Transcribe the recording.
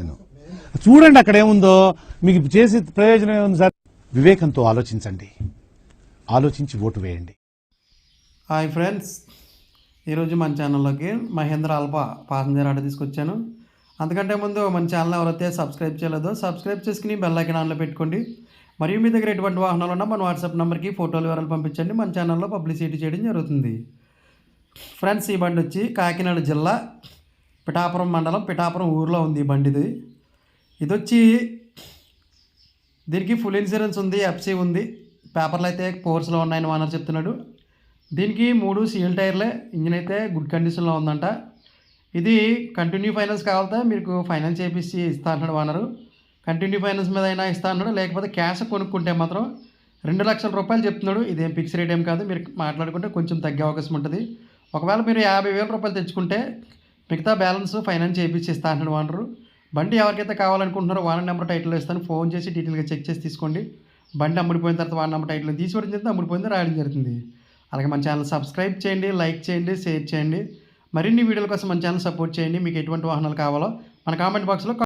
నేను. చూడండి అక్కడ ఏముందో మీకు చేసే ప్రయోజనం ఏముంది సార్? వివేకంతో ఆలోచించండి. ఆలోచించి ఓటు వేయండి. హాయ్ ఫ్రెండ్స్ ఈరోజు మన ఛానల్లోకి మహేంద్ర అల్పా పాసింజర్ ఆట తీసుకొచ్చాను. అంతకంటే ముందు మన ఛానల్ ఎవరైతే సబ్స్క్రైబ్ చేయలేదో సబ్స్క్రైబ్ చేసుకుని బెల్ ఆన్లో పెట్టుకోండి. మరియు మీ దగ్గర ఎటువంటి వాహనాలు ఉన్నా మన వాట్సాప్ నెంబర్కి ఫోటోలు వివరాలు పంపించండి. మన ఛానల్లో పబ్లిసిటీ చేయడం జరుగుతుంది. ఫ్రెండ్స్ ఈ బండి వచ్చి కాకినాడ జిల్లా పిఠాపురం మండలం పిఠాపురం ఊర్లో ఉంది ఈ బండిది. ఇది వచ్చి దీనికి ఫుల్ ఇన్సూరెన్స్ ఉంది ఎఫ్సీ ఉంది. పేపర్లు అయితే ఫోర్స్లో ఉన్నాయని ఓనర్ చెప్తున్నాడు. దీనికి మూడు సీల్ టైర్లే ఇంజిన్ అయితే గుడ్ కండిషన్లో ఉందంట. ఇది కంటిన్యూ ఫైనాన్స్ కావాలంటే మీకు ఫైనాన్స్ చేపించి ఇస్తా అంటున్నాడు ఓనరు కంటిన్యూ ఫైనాన్స్ మీద అయినా ఇస్తా అన్నాడు లేకపోతే క్యాష్ కొనుక్కుంటే మాత్రం రెండు లక్షల రూపాయలు చెప్తున్నాడు. ఇదేం ఫిక్స్ రేట్ ఏం కాదు. మీరు మాట్లాడుకుంటే కొంచెం తగ్గే అవకాశం ఉంటుంది. ఒకవేళ మీరు యాభై వేల రూపాయలు తెచ్చుకుంటే మిగతా బ్యాలెన్స్ ఫైనాన్స్ చేయించి ఇస్తా అంటున్నాడు ఓనరు బండి ఎవరికైతే కావాలనుకుంటున్నారో ఓనర్ నెంబర్ టైటిల్ ఇస్తాను. ఫోన్ చేసి డీటెయిల్గా చెక్ చేసి తీసుకోండి. బండి అమ్ముడిపోయిన తర్వాత వాన్ నెంబర్ టైటిల్ తీసుకోవడం జరిగింది అమ్ముడిపోయింది రాయడం జరుగుతుంది. అలాగే మన ఛానల్ సబ్స్క్రైబ్ చేయండి లైక్ చేయండి షేర్ చేయండి. మరిన్ని వీడియోల కోసం మన ఛానల్ సపోర్ట్ చేయండి. మీకు ఎటువంటి వాహనాలు కావాలో మన కామెంట్ బాక్స్లో